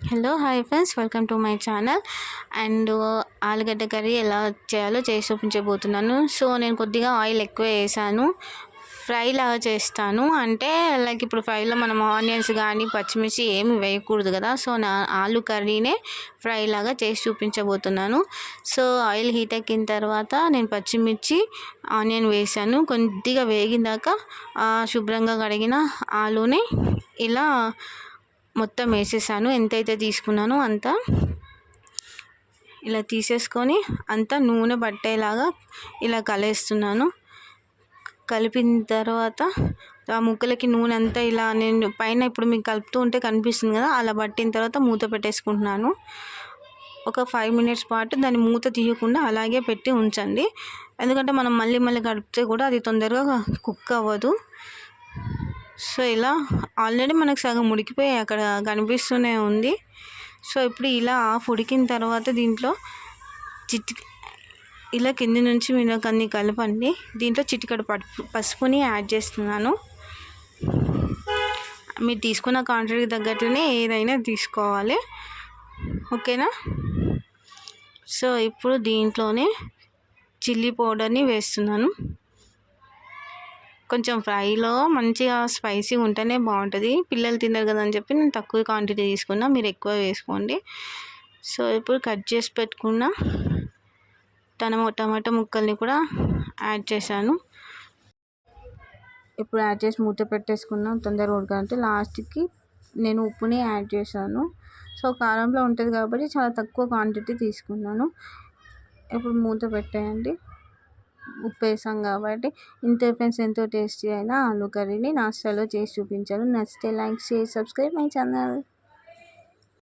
Hello hi friends welcome to my channel and ఆలుగడ్డ curry ఎలా చేయాలో చేసి చూపించబోతున్నాను సో నేను కొద్దిగా ఆయిల్ ఎక్కువ వేసాను. ఫ్రై లాగా చేస్తాను. అంటే లైక్ ఇప్పుడు ఫ్రైలో మనం ఆనియన్స్ కానీ పచ్చిమిర్చి ఏమి వేయకూడదు కదా. సో నా ఆలు కర్రీనే ఫ్రై లాగా చేసి చూపించబోతున్నాను. సో ఆయిల్ హీట్ ఎక్కిన తర్వాత నేను పచ్చిమిర్చి ఆనియన్ వేసాను. కొద్దిగా వేగినాక శుభ్రంగా కడిగిన ఆలుని ఇలా మొత్తం వేసేసాను. ఎంతైతే తీసుకున్నానో అంత. ఇలా తీసేసుకొని అంతా నూనె పట్టేలాగా ఇలా కలేస్తున్నాను. కలిపిన తర్వాత ఆ ముక్కలకి నూనె అంతా ఇలా నేను పైన ఇప్పుడు మీకు కలుపుతూ ఉంటే కనిపిస్తుంది కదా అలా పట్టిన తర్వాత మూత పెట్టేసుకుంటున్నాను. ఒక ఫైవ్ మినిట్స్ పాటు దాన్ని మూత తీయకుండా అలాగే పెట్టి ఉంచండి. ఎందుకంటే మనం మళ్ళీ మళ్ళీ కడిపితే కూడా అది తొందరగా కుక్ అవ్వదు. సో ఇలా ఆల్రెడీ మనకు సగం ఉడికిపోయి అక్కడ కనిపిస్తూనే ఉంది. సో ఇప్పుడు ఇలా హాఫ్ ఉడికిన తర్వాత దీంట్లో చిట్ ఇలా కింది నుంచి మీరు అన్ని కలపండి. దీంట్లో చిటికడ పసుపు పసుపుని యాడ్ చేస్తున్నాను. మీరు తీసుకున్న క్వాంటిటీకి తగ్గట్లనే ఏదైనా తీసుకోవాలి. ఓకేనా? సో ఇప్పుడు దీంట్లోనే చిల్లీ పౌడర్ని వేస్తున్నాను. కొంచెం ఫ్రైలో మంచిగా స్పైసీ ఉంటేనే బాగుంటుంది. పిల్లలు తినరు కదా అని చెప్పి నేను తక్కువ క్వాంటిటీ తీసుకున్నా. మీరు ఎక్కువ వేసుకోండి. సో ఇప్పుడు కట్ చేసి పెట్టుకున్న టమో టమాటా ముక్కల్ని కూడా యాడ్ చేశాను. ఇప్పుడు యాడ్ చేసి మూత పెట్టేసుకున్నాం. తొందరగా ఉడకాలంటే లాస్ట్కి నేను ఉప్పుని యాడ్ చేశాను. సో కారంలో ఉంటుంది కాబట్టి చాలా తక్కువ క్వాంటిటీ తీసుకున్నాను. ఇప్పుడు మూత పెట్టేయండి. ఉప్పు వేసాం కాబట్టి ఇంత ఫ్రెండ్స్ ఎంతో టేస్టీ అయిన ఆలు కర్రీని నాస్టాలో చేసి చూపించాను నచ్చితే like share subscribe my channel